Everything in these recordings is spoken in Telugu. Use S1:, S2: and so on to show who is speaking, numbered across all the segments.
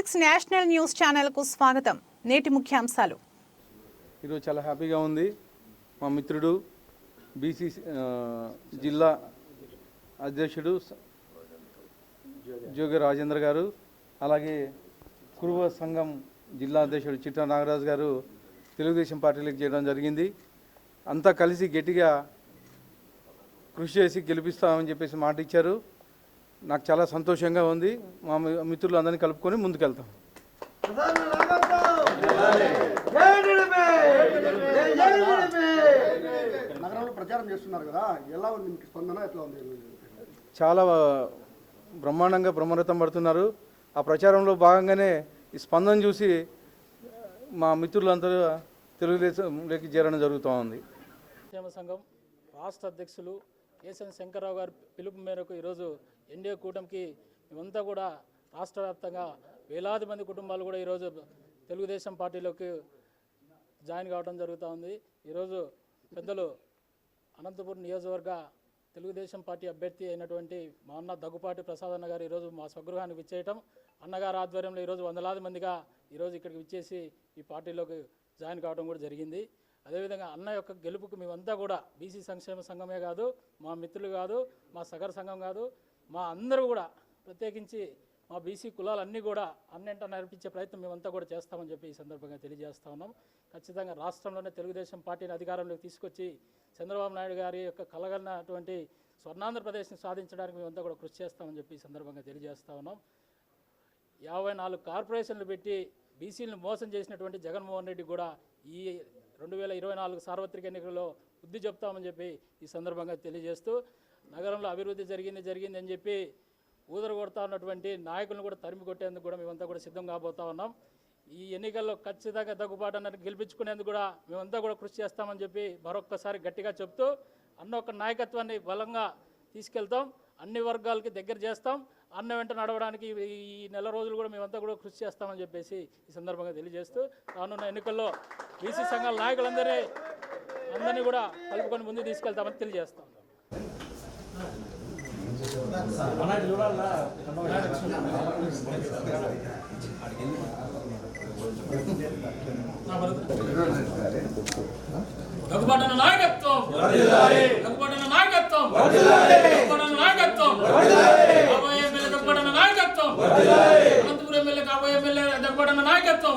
S1: సిక్స్ నేషనల్ న్యూస్ ఛానల్కు స్వాగతం. నేటి ముఖ్యాంశాలు.
S2: ఈరోజు చాలా హ్యాపీగా ఉంది. మా మిత్రుడు బీసీ జిల్లా అధ్యక్షుడు జోగి రాజేంద్ర గారు అలాగే కురువ సంఘం జిల్లా అధ్యక్షుడు చిట్టా నాగరాజు గారు తెలుగుదేశం పార్టీలకు చేయడం జరిగింది. అంతా కలిసి గట్టిగా కృషి చేసి గెలిపిస్తామని చెప్పేసి మాట ఇచ్చారు నాకు చాలా సంతోషంగా ఉంది. మా మి- మిత్రులందరినీ కలుపుకొని ముందుకెళ్తాం.
S3: నగరంలో ప్రచారం చేస్తున్నారు కదా ఎలా ఉంది మీకు? స్పందన ఎట్లా ఉంది?
S2: చాలా బ్రహ్మాండంగా బ్రహ్మరథం పడుతున్నారు. ఆ ప్రచారంలో భాగంగానే ఈ స్పందన చూసి మా మిత్రులందరూ తెలుగుదేశంలోకి చేరడం జరుగుతూ ఉంది.
S4: సంఘం రాష్ట్ర అధ్యక్షులు కేసీఎన్ శంకర్రావు గారి పిలుపు మేరకు ఈరోజు ఎన్డీఏ కూటమికి మేమంతా కూడా రాష్ట్ర వ్యాప్తంగా వేలాది మంది కుటుంబాలు కూడా ఈరోజు తెలుగుదేశం పార్టీలోకి జాయిన్ కావడం జరుగుతూ ఉంది. ఈరోజు పెద్దలు అనంతపురం నియోజకవర్గ తెలుగుదేశం పార్టీ అభ్యర్థి అయినటువంటి మా అన్న దగ్గుపాటి ప్రసాద్ అన్న గారు ఈరోజు మా స్వగృహానికి విచ్చేయటం. అన్నగారి ఆధ్వర్యంలో ఈరోజు వందలాది మందిగా ఈరోజు ఇక్కడికి విచ్చేసి ఈ పార్టీలోకి జాయిన్ కావడం కూడా జరిగింది. అదేవిధంగా అన్న యొక్క గెలుపుకు మేమంతా కూడా బీసీ సంక్షేమ సంఘమే కాదు మా మిత్రులు కాదు మా సగర సంఘం కాదు మా అందరూ కూడా ప్రత్యేకించి మా బీసీ కులాలన్నీ కూడా అన్నింట నడిపించే ప్రయత్నం మేమంతా కూడా చేస్తామని చెప్పి ఈ సందర్భంగా తెలియజేస్తా ఉన్నాం. ఖచ్చితంగా రాష్ట్రంలోనే తెలుగుదేశం పార్టీని అధికారంలోకి తీసుకొచ్చి చంద్రబాబు నాయుడు గారి యొక్క కలగన్నటువంటి స్వర్ణాంధ్రప్రదేశ్ని సాధించడానికి మేమంతా కూడా కృషి చేస్తామని చెప్పి ఈ సందర్భంగా తెలియజేస్తా ఉన్నాం. యాభై నాలుగు కార్పొరేషన్లు పెట్టి బీసీలను మోసం చేసినటువంటి జగన్మోహన్ రెడ్డి కూడా ఈ రెండు వేల ఇరవై నాలుగు సార్వత్రిక ఎన్నికల్లో బుద్ధి చెప్తామని చెప్పి ఈ సందర్భంగా తెలియజేస్తూ నగరంలో అభివృద్ధి జరిగింది జరిగింది అని చెప్పి ఊదర కొడతా ఉన్నటువంటి నాయకులను కూడా తరిమి కొట్టేందుకు కూడా మేమంతా కూడా సిద్ధం కాబోతా ఉన్నాం. ఈ ఎన్నికల్లో ఖచ్చితంగా దగ్గుబాటు అన్నట్టు గెలిపించుకునేందుకు కూడా మేమంతా కూడా కృషి చేస్తామని చెప్పి మరొక్కసారి గట్టిగా చెప్తూ అన్న ఒక నాయకత్వాన్ని బలంగా తీసుకెళ్తాం. అన్ని వర్గాలకి దగ్గర చేస్తాం. అన్న వెంట నడవడానికి ఈ నెల రోజులు కూడా మేమంతా కూడా కృషి చేస్తామని చెప్పేసి ఈ సందర్భంగా తెలియజేస్తూ రానున్న ఎన్నికల్లో బీసీ సంఘాల నాయకులందరినీ అందరినీ కూడా కలుపుకొని ముందుకు తీసుకెళ్తామని తెలియజేస్తాం. నాయకత్వం! నాయకత్వం! కాబోయే ఎమ్మెల్యే దగ్గుబాటన నాయకత్వం. అనంతపురం ఎమ్మెల్యే కాబోయే ఎమ్మెల్యే దగ్గుబాటన నాయకత్వం.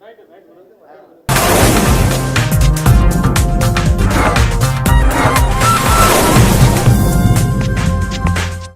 S4: Right right